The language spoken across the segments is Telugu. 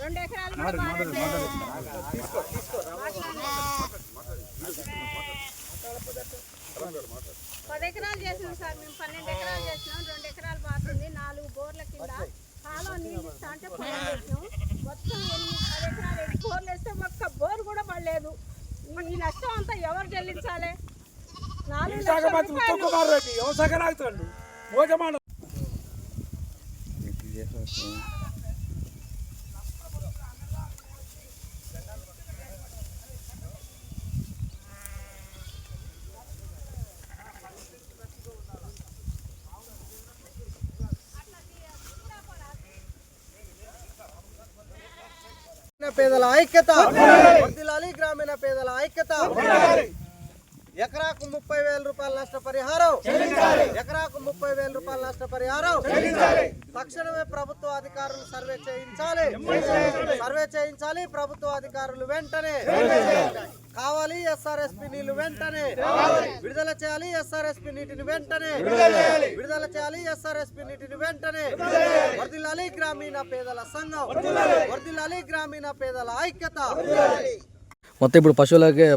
రెండు ఎకరాలు. పది ఎకరాలు చేసినాం సార్ మేము పన్నెండు ఎకరాలు చేసినాం రెండు ఎకరాలు బాగుంది నాలుగు బోర్ల కింద కాలువ నీళ్ళు ఇస్తా అంటే పొలం చేసినాం మొత్తం ఎన్ని పది ఎకరాలు ఎన్ని బోర్లు వేస్తే ఒక్క బోర్ కూడా పడలేదు. ఈ- నష్టం అంతా ఎవరు చెల్లించాలి? నాలుగు లక్షల రూపాయలు. గ్రామీణ పేదల ఐక్యత. వర్ధిల్లాలి గ్రామీణ పేదల ఐక్యత. ఎకరాకు ముప్పై వేల రూపాయల నష్టపరిహారం. ఎకరాకు ముప్పై వేల రూపాయల నష్టపరిహారం. తక్షణమే ప్రభుత్వ అధికారులు సర్వే చేయించాలి. సర్వే చేయించాలి. ప్రభుత్వ అధికారులు వెంటనే. కావాలి ఎస్ఆర్ఎస్పి నీళ్ళు వెంటనే. విడుదల చేయాలి ఎస్ఆర్ఎస్పి నీటిని వెంటనే. విడుదల చేయాలి. ఎస్ఆర్ఎస్పి నీటిని వెంటనే. వర్ధిల్లాలి గ్రామీణ పేదల సంఘం. వర్ధిల్లాలి. గ్రామీణ పేదల ఐక్యత. మొత్తం ఇప్పుడు పశువులకే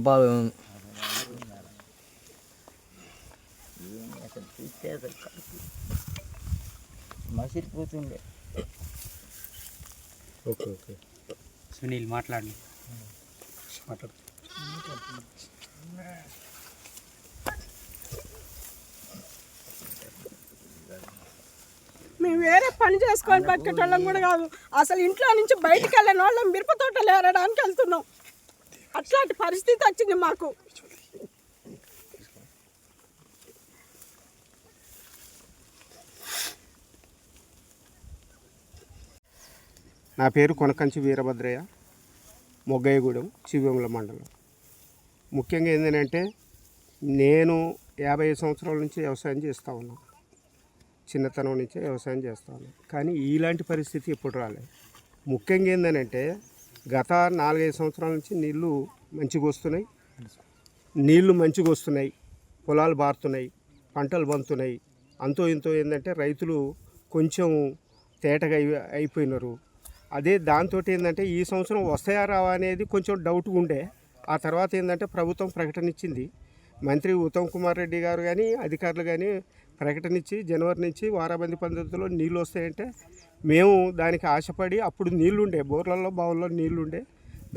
పా మసిలిపోతుండే సునీల్ మాట్లాడి. మేము వేరే పని చేసుకొని బతికేటోళ్ళం కూడా కాదు. అసలు ఇంట్లో నుంచి బయటికి వెళ్ళిన వాళ్ళం మిరప తోటలు ఏరడానికి వెళ్తున్నాం. అట్లాంటి పరిస్థితి వచ్చింది మాకు. నా పేరు కొనకంచి వీరభద్రయ్య మొగ్గయ్యగూడెం శివముల మండలం. ముఖ్యంగా ఏంటంటే నేను యాభై ఐదు సంవత్సరాల నుంచి వ్యవసాయం చేస్తూ ఉన్నాను. చిన్నతనం నుంచే వ్యవసాయం చేస్తూ ఉన్నాను. కానీ ఇలాంటి పరిస్థితి ఎప్పుడు రాలేదు. ముఖ్యంగా ఏంటంటే గత నాలుగైదు సంవత్సరాల నుంచి నీళ్ళు మంచిగా వస్తున్నాయి. నీళ్ళు మంచిగా వస్తున్నాయి. పొలాలు బారుతున్నాయి. పంటలు బంతున్నాయి అంతో ఇంతో ఏంటంటే రైతులు కొంచెం తేటగా అయిపోయినారు. అదే దాంతో ఏంటంటే ఈ సంవత్సరం వస్తాయా రావా అనేది కొంచెం డౌట్గా ఉండే. ఆ తర్వాత ఏంటంటే ప్రభుత్వం ప్రకటన ఇచ్చింది. మంత్రి ఉత్తమ్ కుమార్ రెడ్డి గారు కానీ అధికారులు కానీ ప్రకటన ఇచ్చి జనవరి నుంచి వారాబంది పద్ధతిలో నీళ్ళు వస్తాయంటే మేము దానికి ఆశపడి అప్పుడు నీళ్ళుండే బోర్లలో బావుల్లో నీళ్ళుండే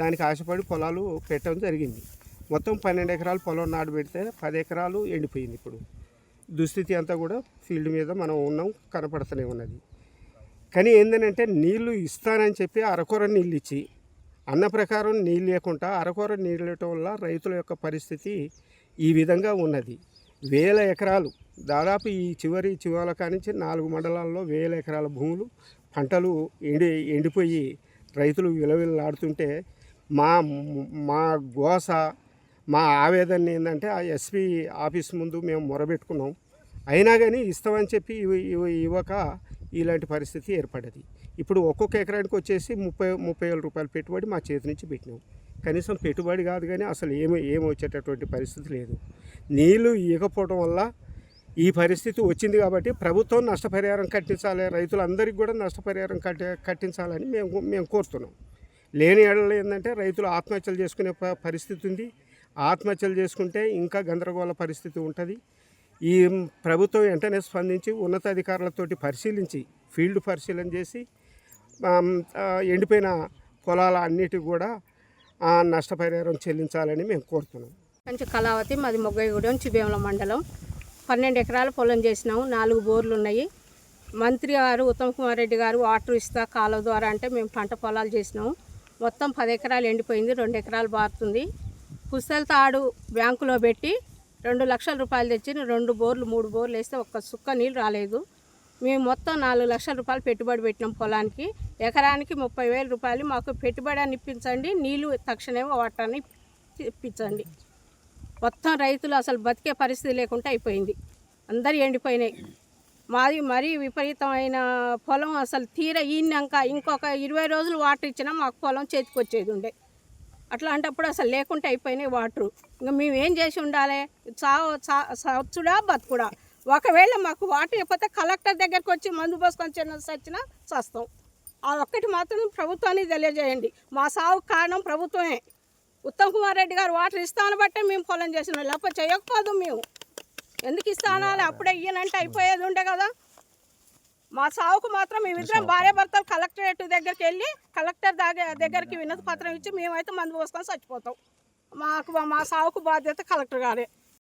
దానికి ఆశపడి పొలాలు పెట్టడం జరిగింది. మొత్తం పన్నెండు ఎకరాలు పొలం నాటు పెడితే పది ఎకరాలు ఎండిపోయింది ఇప్పుడు. దుస్థితి అంతా కూడా ఫీల్డ్ మీద మనం ఉన్నాం కనపడుతూనే ఉన్నది. కానీ ఏంటంటే నీళ్ళు ఇస్తానని చెప్పి అరకొర నీళ్ళు ఇచ్చి అన్న ప్రకారం నీళ్ళు లేకుండా అరకొర నీళ్ళు ఇవ్వటం వల్ల రైతుల యొక్క పరిస్థితి ఈ విధంగా ఉన్నది. వేల ఎకరాలు దాదాపు ఈ చివరి చివర కానించి నాలుగు మండలాల్లో వేల ఎకరాల భూములు పంటలు ఎండి ఎండిపోయి రైతులు విలవిల్లాడుతుంటే మా మా గోస మా ఆవేదన ఏంటంటే ఆ ఎస్పీ ఆఫీస్ ముందు మేము మొరబెట్టుకున్నాం. అయినా కానీ ఇస్తామని చెప్పి ఇవ్వక ఇలాంటి పరిస్థితి ఏర్పడ్డది ఇప్పుడు ఒక్కొక్క ఎకరానికి వచ్చేసి ముప్పై ముప్పై వేల రూపాయలు పెట్టుబడి మా చేతి నుంచి పెట్టినాం. కనీసం పెట్టుబడి కాదు కానీ అసలు ఏమి ఏమి వచ్చేటటువంటి పరిస్థితి లేదు. నీళ్ళు ఇవ్వకపోవడం వల్ల ఈ పరిస్థితి వచ్చింది కాబట్టి ప్రభుత్వం నష్టపరిహారం కట్టించాలి రైతులందరికీ కూడా నష్టపరిహారం కట్టి కట్టించాలని మేము మేము కోరుతున్నాం. లేని ఏడలో ఏంటంటే రైతులు ఆత్మహత్యలు చేసుకునే ప- పరిస్థితి ఉంది. ఆత్మహత్యలు చేసుకుంటే ఇంకా గందరగోళ పరిస్థితి ఉంటుంది. ఈ ప్రభుత్వం వెంటనే స్పందించి ఉన్నతాధికారులతోటి పరిశీలించి ఫీల్డ్ పరిశీలన చేసి ఎండిపోయిన పొలాల అన్నిటికి కూడా నష్టపరిహారం చెల్లించాలని మేము కోరుతున్నాం. కొంచెం కళావతి మాది మొగ్గయ్యగూడెం చిబేమల మండలం. పన్నెండు ఎకరాల పొలం చేసినాము నాలుగు బోర్లు ఉన్నాయి. మంత్రి గారు ఉత్తమ్ కుమార్ రెడ్డి గారు వాటర్ ఇస్తా కాలువ ద్వారా అంటే మేము పంట పొలాలు చేసినాము. మొత్తం పది ఎకరాలు ఎండిపోయింది రెండు ఎకరాలు బారుతుంది. పుస్తల తాడు బ్యాంకులో పెట్టి రెండు లక్షల రూపాయలు తెచ్చి రెండు బోర్లు మూడు బోర్లు వేస్తే ఒక్క సుక్క నీళ్ళు రాలేదు. మేము మొత్తం నాలుగు లక్షల రూపాయలు పెట్టుబడి పెట్టినాం పొలానికి. ఎకరానికి ముప్పై వేల రూపాయలు. మాకు పెట్టుబడి అని ఇప్పించండి. నీళ్ళు తక్షణమే వాటాన్ని ఇప్పించండి. మొత్తం రైతులు అసలు బతికే పరిస్థితి లేకుండా అయిపోయింది. అందరు ఎండిపోయినాయి. మాది మరీ విపరీతమైన పొలం అసలు తీర ఈనాక ఇంకొక ఇరవై రోజులు వాటర్ ఇచ్చినా మాకు పొలం చేతికి వచ్చేది ఉండే. అట్లాంటప్పుడు అసలు లేకుండా అయిపోయినాయి వాటర్. ఇంకా మేము ఏం చేసి ఉండాలి? చావు చా సచ్చుడా బతుకుడా? ఒకవేళ మాకు వాటర్ ఇవ్వకపోతే కలెక్టర్ దగ్గరికి వచ్చి మందు పోసుకొని చిన్న సచ్చినా చస్తాం. ఆ ఒక్కటి మాత్రం ప్రభుత్వానికి తెలియజేయండి. మా సావు కారణం ప్రభుత్వమే. ఉత్తమ్ కుమార్ రెడ్డి గారు వాటర్ ఇస్తాను బట్టే మేము పొలం చేసినాం. లేకపోతే చేయకపోదు మేము. ఎందుకు ఇస్తానాలి? అప్పుడే ఇయ్యనంటే అయిపోయేది ఉండే కదా. మా సావుకు మాత్రం మేమిద్దరం భార్య భర్తలు కలెక్టరేట్ దగ్గరికి వెళ్ళి కలెక్టర్ దగ్గర దగ్గరికి వినతి పత్రం ఇచ్చి మేమైతే మందు పోసుకొని చచ్చిపోతాం. మాకు మా సావుకు బాధ్యత కలెక్టర్ గారే.